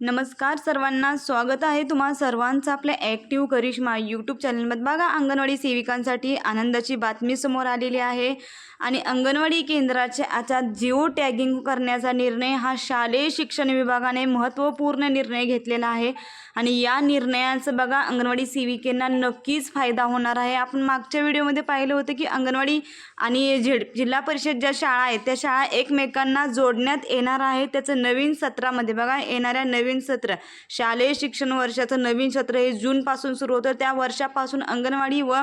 नमस्कार सर्वांना स्वागत आहे तुम्हा सर्वांचं आपल्या ॲक्टिव्ह करिश्मा यूट्यूब चॅनलमध्ये बघा अंगणवाडी सेविकांसाठी आनंदाची बातमी समोर आलेली आहे. आणि अंगणवाडी केंद्राचे आता जिओ टॅगिंग करण्याचा निर्णय हा शालेय शिक्षण विभागाने महत्त्वपूर्ण निर्णय घेतलेला आहे. आणि या निर्णयाचं बघा अंगणवाडी सेविकेंना नक्कीच फायदा होणार आहे. आपण मागच्या व्हिडिओमध्ये पाहिलं होतं की अंगणवाडी आणि झेड जिल्हा परिषद ज्या शाळा आहेत त्या शाळा एकमेकांना जोडण्यात येणार आहे. त्याचं नवीन सत्रामध्ये बघा येणाऱ्या नवीन सत्र. शालेय शिक्षण वर्षाचं नवीन सत्र हे जूनपासून सुरू होतं. त्या वर्षापासून अंगणवाडी व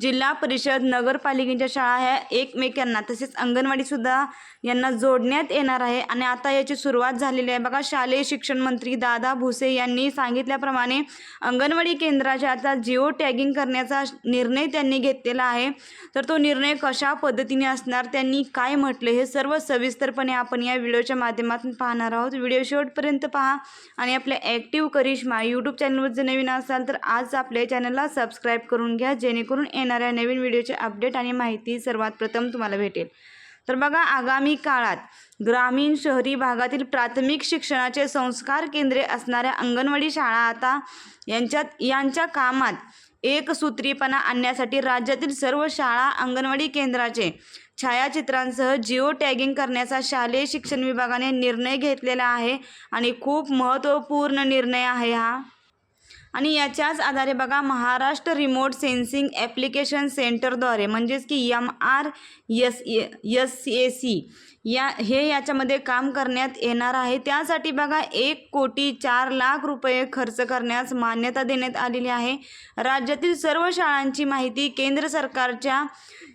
जिल्हा परिषद नगरपालिकेच्या शाळा ह्या एकमेकांना तसेच अंगणवाडीसुद्धा यांना जोडण्यात येणार आहे. आणि आता याची सुरुवात झालेली आहे. बघा शालेय शिक्षण मंत्री दादा भुसे यांनी सांगितल्याप्रमाणे अंगणवाडी केंद्राच्या आता जिओ टॅगिंग करण्याचा निर्णय त्यांनी घेतलेला आहे. तर तो निर्णय कशा पद्धतीने असणार त्यांनी काय म्हटले हे सर्व सविस्तरपणे आपण या व्हिडिओच्या माध्यमातून पाहणार आहोत. व्हिडिओ शेवटपर्यंत पहा. आणि आपल्या ॲक्टिव्ह करिश्मा यूट्यूब चॅनलवर जर नवीन असाल तर आज आपल्या चॅनलला सबस्क्राईब करून घ्या जेणेकरून येणाऱ्या नवीन व्हिडिओचे अपडेट आणि माहिती सर्वात प्रथम तुम्हाला भेटेल. तर बघा आगामी काळात ग्रामीण शहरी भागातील प्राथमिक शिक्षणाचे संस्कार केंद्रे असणाऱ्या अंगणवाडी शाळा आता यांच्यात यांच्या कामात एकसूत्रीपणा आणण्यासाठी राज्यातील सर्व शाळा अंगणवाडी केंद्राचे छायाचित्रांसह जिओ टॅगिंग करण्याचा शालेय शिक्षण विभागाने निर्णय घेतलेला आहे आणि खूप महत्त्वपूर्ण निर्णय आहे हा. आणि याच्याच आधारे बघा महाराष्ट्र रिमोट सेन्सिंग ॲप्लिकेशन सेंटरद्वारे म्हणजेच की M R S S A C या हे याच्यामध्ये काम करण्यात येणार आहे. त्यासाठी बघा एक कोटी चार लाख रुपये खर्च करण्यास मान्यता देण्यात आलेली आहे. राज्यातील सर्व शाळांची माहिती केंद्र सरकारच्या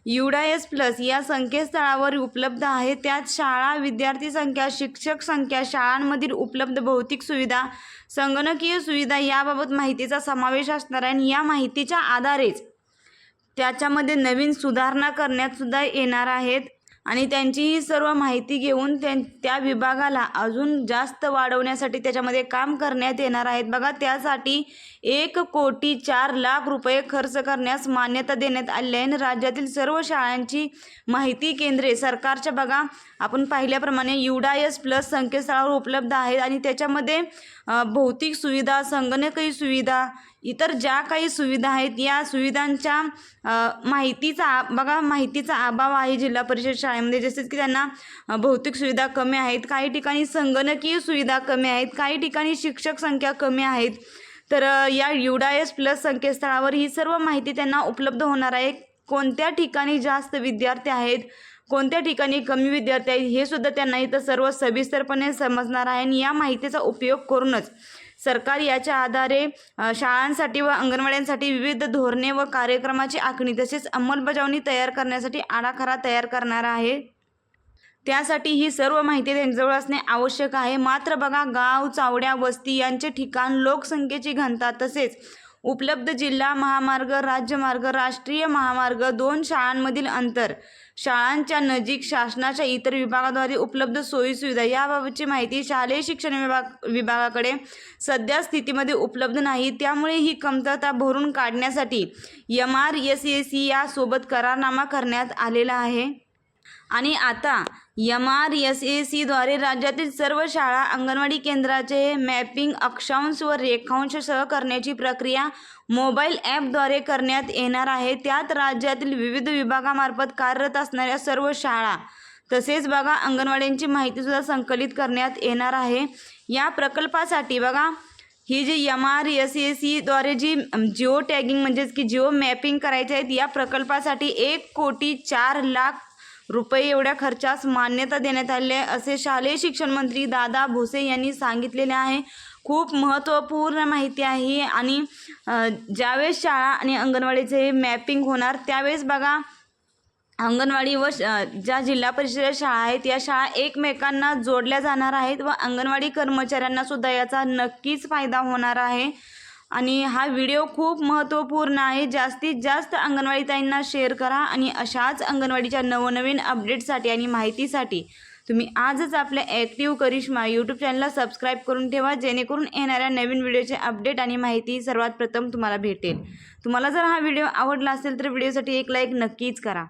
युडायस प्लस या संकेतस्थळावर उपलब्ध आहे. त्यात शाळा विद्यार्थी संख्या शिक्षक संख्या शाळांमधील उपलब्ध भौतिक सुविधा संगणकीय सुविधा याबाबत माहितीचा समावेश असणार आहे. आणि या माहितीच्या आधारेच त्याच्यामध्ये नवीन सुधारणा करण्यात सुद्धा येणार आहेत. आणि त्यांची ही सर्व माहिती घेऊन त्या त्या विभागाला अजून जास्त वाढवण्यासाठी त्याच्यामध्ये काम करण्यात येणार आहेत. बघा त्यासाठी एक कोटी चार लाख रुपये खर्च करण्यास मान्यता देण्यात आली आहे. आणि राज्यातील सर्व शाळांची माहिती केंद्रे सरकारच्या बघा आपण पाहिल्याप्रमाणे युडायस प्लस संकेतस्थळावर उपलब्ध आहेत. आणि त्याच्यामध्ये भौतिक सुविधा संगणकीय सुविधा इतर ज्या काही सुविधा आहेत या सुविधांच्या माहितीचा बघा माहितीचा अभाव आहे जिल्हा परिषद शाळेमध्ये. जसेच की त्यांना भौतिक सुविधा कमी आहेत काही ठिकाणी संगणकीय सुविधा कमी आहेत काही ठिकाणी शिक्षक संख्या कमी आहेत. तर या युडायस प्लस संकेतस्थळावर ही सर्व माहिती त्यांना उपलब्ध होणार आहे. कोणत्या ठिकाणी जास्त विद्यार्थी आहेत कोणत्या ठिकाणी कमी विद्यार्थी आहेत हे सुद्धा त्यांना इथं सर्व सविस्तरपणे समजणार आहे आणि या माहितीचा उपयोग करूनच. सरकार याच्या आधारे शाळांसाठी व अंगणवाड्यांसाठी विविध धोरणे व कार्यक्रमाची आखणी तसेच अंमलबजावणी तयार करण्यासाठी आराखडा तयार करणार आहे. त्यासाठी ही सर्व माहिती त्यांच्याजवळ असणे आवश्यक आहे. मात्र बघा गाव चावड्या वस्ती यांचे ठिकाण लोकसंख्येची घनता तसेच उपलब्ध जिल्हा महामार्ग राज्यमार्ग राष्ट्रीय महामार्ग दोन शाळांमधील अंतर. शाळांच्या नजीक शासनाच्या इतर विभागाद्वारे उपलब्ध सोयीसुविधा याबाबतची माहिती शालेय शिक्षण विभाग विभागाकडे सध्या स्थितीमध्ये उपलब्ध नाही. त्यामुळे ही कमतरता भरून काढण्यासाठी M R S A C यासोबत करारनामा करण्यात आलेला आहे. आणि आता एम आर एस ए सीद्वारे राज्यातील सर्व शाळा अंगणवाडी केंद्राचे मॅपिंग अक्षांश व रेखांशसह करण्याची प्रक्रिया मोबाईल ॲपद्वारे करण्यात येणार आहे. त्यात राज्यातील विविध विभागामार्फत कार्यरत असणाऱ्या सर्व शाळा तसेच बघा अंगणवाड्यांची माहितीसुद्धा संकलित करण्यात येणार आहे. या प्रकल्पासाठी बघा ही जी एम आर एस ए सीद्वारे जी जिओ टॅगिंग म्हणजेच की जिओ मॅपिंग करायचे आहेत या प्रकल्पासाठी एक कोटी चार लाख रुपये एवढ्या खर्चास मान्यता देण्यात आली आहे असे शालेय शिक्षण मंत्री दादा भुसे यांनी सांगितलेले आहे. खूप महत्त्वपूर्ण माहिती आहे आणि ज्यावेळेस शाळा आणि अंगणवाडीचे मॅपिंग होणार त्यावेळेस बघा अंगणवाडी व ज्या जिल्हा परिषद शाळा आहेत या शाळा एकमेकांना जोडल्या जाणार आहेत व अंगणवाडी कर्मचाऱ्यांना सुद्धा याचा नक्कीच फायदा होणार आहे. आणि हा व्हिडिओ खूप महत्त्वपूर्ण आहे. जास्तीत जास्त अंगणवाडी ताईंना शेअर करा आणि अशाच अंगणवाडीच्या नवनवीन अपडेटसाठी आणि माहितीसाठी तुम्ही आजच आपल्या ॲक्टिव्ह करिश्मा यूट्यूब चॅनलला सबस्क्राईब करून ठेवा. जेणेकरून येणाऱ्या नवीन व्हिडिओचे अपडेट आणि माहिती सर्वात प्रथम तुम्हाला भेटेल. तुम्हाला जर हा व्हिडिओ आवडला असेल तर व्हिडिओसाठी एक लाईक नक्कीच करा.